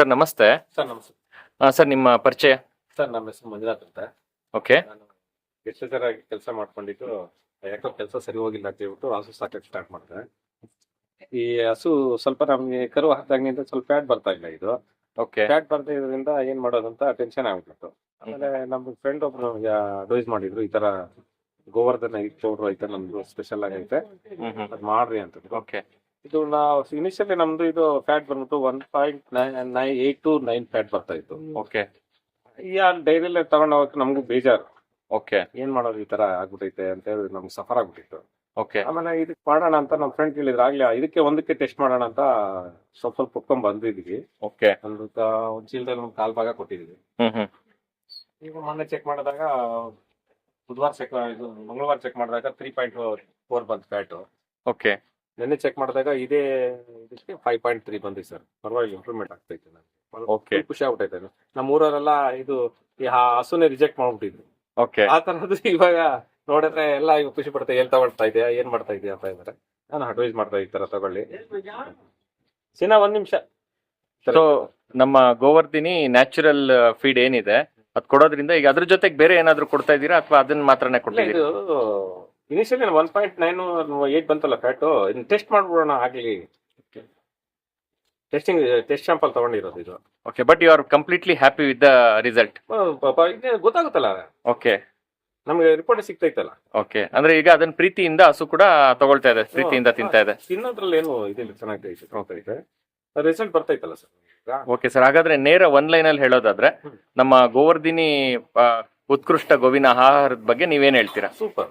Sir ನಮಸ್ತೆ. Sir ನಮಸ್ತೆ. Sir ನಿಮ್ಮ ಪರಿಚಯ? ಸರ್ ನಮ್ಮ ಹೆಸರು ಮಂಜುನಾಥ್ ಅಂತ. ಓಕೆ. ಎಷ್ಟು ಆಗಿ ಕೆಲಸ ಮಾಡ್ಕೊಂಡಿದ್ದು ಯಾಕೋ ಕೆಲಸ ಸರಿ ಹೋಗಿಲ್ಲ ಅಂತ ಹೇಳ್ಬಿಟ್ಟು ಹಸು ಸಾಕಕ್ಕೆ ಸ್ಟಾರ್ಟ್ ಮಾಡಿದೆ. ಈ ಹಸು ಸ್ವಲ್ಪ ನಮ್ಗೆ ಕರು ಹಾಕ್ದಾಗಿನಿಂದ ಸ್ವಲ್ಪ ಫ್ಯಾಟ್ ಬರ್ತಾ ಇಲ್ಲ ಇದು. ಓಕೆ. ಫ್ಯಾಟ್ ಬರ್ತಾ ಇದ್ರಿಂದ ಏನ್ ಮಾಡೋದಂತ ಟೆನ್ಷನ್ ಆಗ್ಬಿಟ್ಟು ಆಮೇಲೆ ನಮ್ಮ ಫ್ರೆಂಡ್ ಒಬ್ರು ನಮಗೆ ಅಡ್ವೈಸ್ ಮಾಡಿದ್ರು ಈ ತರ ಗೋವರ್ಧನ ಈ ಪೌಡ್ರ್ ಐತೆ ನಮ್ದು ಸ್ಪೆಷಲ್ ಆಗೈತೆ. ಅದ್ ಮಾಡ್ರಿ ಅಂತ. ಓಕೆ. ಇದು ನಾವು ಇನಿಷಿಯಲಿ ನಮ್ದು ಇದು ಫ್ಯಾಟ್ ಬಂದ್ಬಿಟ್ಟು one point nine nine eight two nine fat ಬರ್ತಾ ಇತ್ತು. ಓಕೆ ಈ ಡೈರಿಯಲ್ಲಿ ತಗೊಂಡ್ ಹೋಗಕ್ಕೆ ನಮಗೂ ಬೇಜಾರು. ಓಕೆ ಏನ್ ಮಾಡೋದು ಈ ತರ ಆಗ್ಬಿಟ್ಟೈತೆ ಅಂತ ಹೇಳಿ ನಮ್ಗೆ ಸಫರ್ ಆಗ್ಬಿಟ್ಟಿತ್ತು. ಓಕೆ ಆಮೇಲೆ ಇದಕ್ಕೆ ಮಾಡೋಣ ಅಂತ ನಮ್ಮ ಫ್ರೆಂಡ್ ಕೇಳಿದ್ರು ಆಗ್ಲಿ ಇದಕ್ಕೆ ಒಂದಕ್ಕೆ ಟೆಸ್ಟ್ ಮಾಡೋಣ ಅಂತ ಸ್ವಲ್ಪ ಸ್ವಲ್ಪ ಕುತ್ಕೊಂಡ್ ಬಂದಿದ್ವಿ. ಓಕೆ ಒಂದು ಒಂದ್ ಚೀಲದಲ್ಲಿ ಒಂದು ಕಾಲ್ ಭಾಗ ಕೊಟ್ಟಿದ್ವಿ. ಈಗ ಮೊನ್ನೆ ಚೆಕ್ ಮಾಡಿದಾಗ ಬುಧವಾರ ಚೆಕ್ ಇದು ಮಂಗಳವಾರ ಚೆಕ್ ಮಾಡಿದಾಗ ತ್ರೀ ಪಾಯಿಂಟ್ ಫೋರ್ ಬಂತು ಫ್ಯಾಟು ಓಕೆ ನಿನ್ನೆ ಚೆಕ್ ಮಾಡಿದಾಗ ಇದೇ ಇದಕ್ಕೆ ಫೈವ್ ಪಾಯಿಂಟ್ ತ್ರೀ ಬಂದ್ರಿ ಸರ್ ಪರವಾಗಿ ಇಂಪ್ರೂವ್ಮೆಂಟ್ ಆಗ್ತೈತೆ ನನಗೆ. ಖುಷಿ ಆಗ್ಬಿಟ್ಟೈತೆ ನಮ್ಮ ಊರವರೆಲ್ಲ ಇದು ಈ ಹಸುನೇ ರಿಜೆಕ್ಟ್ ಮಾಡ್ಬಿಟ್ಟಿದ್ರು. ಓಕೆ ಆ ತರದ್ದು ಇವಾಗ ನೋಡಿದ್ರೆ ಎಲ್ಲ ಇವಾಗ ಖುಷಿ ಪಡ್ತಾ ಎಲ್ಲಿ ತಗೊಳ್ತಾ ಇದೆಯಾ ಏನ್ ಮಾಡ್ತಾ ಇದೆಯಾ ಅಂತ ಇದಾರೆ. ನಾನು ಅಡ್ವೈಸ್ ಮಾಡ್ತಾ ಈ ತರ ತಗೊಳ್ಳಿ. ಸಿನಾ ಒಂದ್ ನಿಮಿಷ. ಸೊ ನಮ್ಮ ಗೋವರ್ಧಿನಿ ನ್ಯಾಚುರಲ್ ಫೀಡ್ ಏನಿದೆ ಅದ್ ಕೊಡೋದ್ರಿಂದ ಈಗ ಅದ್ರ ಜೊತೆಗೆ ಬೇರೆ ಏನಾದ್ರು ಕೊಡ್ತಾ ಇದೀರಾ ಅಥವಾ ಅದನ್ನ ಮಾತ್ರನೇ ಕೊಡ್ತಾ initially one point nine eight ಬಂತಲ್ಲ ಫ್ಯಾಟು ಇದನ್ನ ಟೆಸ್ಟ್ ಮಾಡ್ಬಿಡೋಣ ಆಗಲಿ. ಟೆಸ್ಟಿಂಗ್ ಟೆಸ್ಟ್ ಸ್ಯಾಂಪಲ್ ತಗೊಂಡಿರೋದು ಇದು. Okay but you are completely happy with the result ಗೊತ್ತಾಗುತ್ತಲ್ಲ. Okay ನಮಗೆ ರಿಪೋರ್ಟ್ ಸಿಗ್ತೈತಲ್ಲ. ಓಕೆ ಅಂದ್ರೆ ಈಗ ಅದನ್ನ ಪ್ರೀತಿಯಿಂದ ಹಸು ಕೂಡ ತಗೊಳ್ತಾ ಇದೆ ಪ್ರೀತಿಯಿಂದ ತಿಂತಾ ಇದೆ. ತಿನ್ನೋದ್ರಲ್ಲಿ ಏನು ಇದಿಲ್ಲ ಚೆನ್ನಾಗಿದೆ ರಿಸಲ್ಟ್ ಬರ್ತೈತಲ್ಲ ಸರ್ ಓಕೆ ಸರ್ ಹಾಗಾದ್ರೆ ನೇರ ಒನ್ ಲೈನ್ ಅಲ್ಲಿ ಹೇಳೋದಾದ್ರೆ ನಮ್ಮ ಗೋವರ್ಧಿನಿ ಉತ್ಕೃಷ್ಟ ಗೋವಿನ ಆಹಾರದ ಬಗ್ಗೆ ನೀವೇನ್ ಹೇಳ್ತೀರಾ? Super